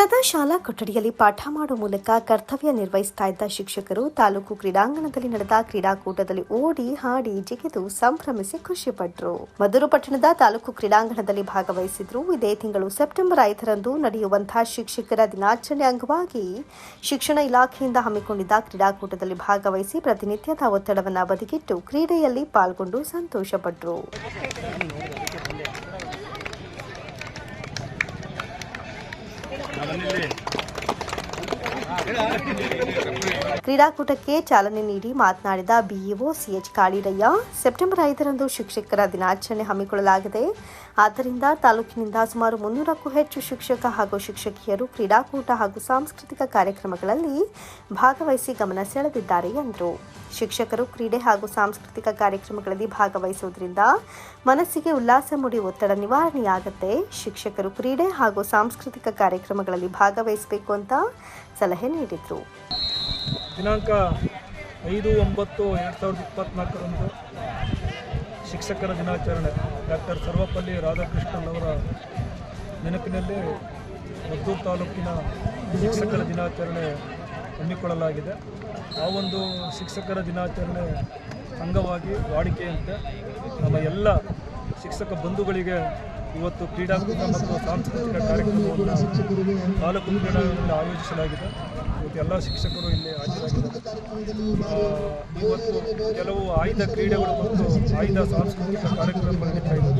ಸದಾ ಶಾಲಾ ಕೊಠಡಿಯಲ್ಲಿ ಪಾಠ ಮಾಡುವ ಮೂಲಕ ಕರ್ತವ್ಯ ನಿರ್ವಹಿಸ್ತಾ ಇದ್ದ ಶಿಕ್ಷಕರು ತಾಲೂಕು ಕ್ರೀಡಾಂಗಣದಲ್ಲಿ ನಡೆದ ಕ್ರೀಡಾಕೂಟದಲ್ಲಿ ಓಡಿ, ಹಾಡಿ, ಜಿಗಿದು ಸಂಭ್ರಮಿಸಿ ಖುಷಿಪಟ್ಟರು ಮಧುರು ಪಟ್ಟಣದ ತಾಲೂಕು ಕ್ರೀಡಾಂಗಣದಲ್ಲಿ ಭಾಗವಹಿಸಿದ್ರು. ಇದೇ ತಿಂಗಳು ಸೆಪ್ಟೆಂಬರ್ ಐದರಂದು ನಡೆಯುವಂತಹ ಶಿಕ್ಷಕರ ದಿನಾಚರಣೆ ಅಂಗವಾಗಿ ಶಿಕ್ಷಣ ಇಲಾಖೆಯಿಂದ ಹಮ್ಮಿಕೊಂಡಿದ್ದ ಕ್ರೀಡಾಕೂಟದಲ್ಲಿ ಭಾಗವಹಿಸಿ ಪ್ರತಿನಿತ್ಯದ ಒತ್ತಡವನ್ನು ಬದಿಗಿಟ್ಟು ಕ್ರೀಡೆಯಲ್ಲಿ ಪಾಲ್ಗೊಂಡು ಸಂತೋಷಪಟ್ಟರು ಕ್ರೀಡಾಕೂಟಕ್ಕೆ ಚಾಲನೆ ನೀಡಿ ಮಾತನಾಡಿದ ಬಿಇಒ ಸಿಎಚ್ ಕಾಳಿರಯ್ಯ, ಸೆಪ್ಟೆಂಬರ್ ಐದರಂದು ಶಿಕ್ಷಕರ ದಿನಾಚರಣೆ ಹಮ್ಮಿಕೊಳ್ಳಲಾಗಿದೆ. ಆದ್ದರಿಂದ ತಾಲೂಕಿನಿಂದ ಸುಮಾರು ಮುನ್ನೂರಕ್ಕೂ ಹೆಚ್ಚು ಶಿಕ್ಷಕ ಹಾಗೂ ಶಿಕ್ಷಕಿಯರು ಕ್ರೀಡಾಕೂಟ ಹಾಗೂ ಸಾಂಸ್ಕೃತಿಕ ಕಾರ್ಯಕ್ರಮಗಳಲ್ಲಿ ಭಾಗವಹಿಸಿ ಗಮನ ಸೆಳೆದಿದ್ದಾರೆ ಎಂದರು. ಶಿಕ್ಷಕರು ಕ್ರೀಡೆ ಹಾಗೂ ಸಾಂಸ್ಕೃತಿಕ ಕಾರ್ಯಕ್ರಮಗಳಲ್ಲಿ ಭಾಗವಹಿಸುವುದರಿಂದ ಮನಸ್ಸಿಗೆ ಉಲ್ಲಾಸ ಮೂಡಿ ಒತ್ತಡ ನಿವಾರಣೆಯಾಗುತ್ತೆ. ಶಿಕ್ಷಕರು ಕ್ರೀಡೆ ಹಾಗೂ ಸಾಂಸ್ಕೃತಿಕ ಕಾರ್ಯಕ್ರಮಗಳಲ್ಲಿ ಭಾಗವಹಿಸಬೇಕು ಅಂತ ಸಲಹೆ ನೀಡಿದರು. ದಿನಾಂಕ ಐದು ಒಂಬತ್ತು ಎರಡು ಸಾವಿರದ ಇಪ್ಪತ್ತ್ನಾಲ್ಕರಂದು ಶಿಕ್ಷಕರ ದಿನಾಚರಣೆ. ಡಾಕ್ಟರ್ ಸರ್ವಪಲ್ಲಿ ರಾಧಾಕೃಷ್ಣನ್ ಅವರ ನೆನಪಿನಲ್ಲಿ ಮದ್ದೂರು ತಾಲೂಕಿನ ಶಿಕ್ಷಕರ ದಿನಾಚರಣೆ ಹಮ್ಮಿಕೊಳ್ಳಲಾಗಿದೆ. ಆ ಒಂದು ಶಿಕ್ಷಕರ ದಿನಾಚರಣೆ ಅಂಗವಾಗಿ ವಾಡಿಕೆಯಂತೆ ನಮ್ಮ ಎಲ್ಲ ಶಿಕ್ಷಕ ಬಂಧುಗಳಿಗೆ ಇವತ್ತು ಕ್ರೀಡಾಕೂಟ ಮತ್ತು ಸಾಂಸ್ಕೃತಿಕ ಕಾರ್ಯಕ್ರಮವನ್ನು ತಾಲೂಕು ಕ್ರೀಡಾಂಗಣದಲ್ಲಿ ಆಯೋಜಿಸಲಾಗಿದೆ. ಇವತ್ತು ಎಲ್ಲ ಶಿಕ್ಷಕರು ಇಲ್ಲಿ ಹಾಜರಾಗಿದ್ದಾರೆ. ಇವತ್ತು ಕೆಲವು ಆಯ್ದ ಕ್ರೀಡೆಗಳು ಮತ್ತು ಆಯ್ದ ಸಾಂಸ್ಕೃತಿಕ ಕಾರ್ಯಕ್ರಮಗಳು ನಡೀತಾ ಇದೆ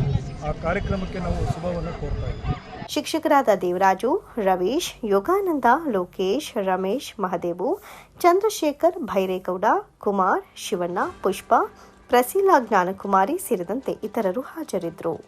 ಆ ಕಾರ್ಯಕ್ರಮಕ್ಕೆ ನಾವು ಶುಭವನ್ನು ಕೋರ್ತಾ ಇದ್ದೀವಿ. ಶಿಕ್ಷಕರಾದ ದೇವರಾಜು ರವೀಶ್ ಯೋಗಾನಂದ, ಲೋಕೇಶ್, ರಮೇಶ್, ಮಹದೇವು, ಚಂದ್ರಶೇಖರ್, ಭೈರೇಗೌಡ, ಕುಮಾರ್, ಶಿವಣ್ಣ, ಪುಷ್ಪ, ಪ್ರಸೀಲಾ ಜ್ಞಾನಕುಮಾರಿ ಸೇರಿದಂತೆ ಇತರರು ಹಾಜರಿದ್ದರು.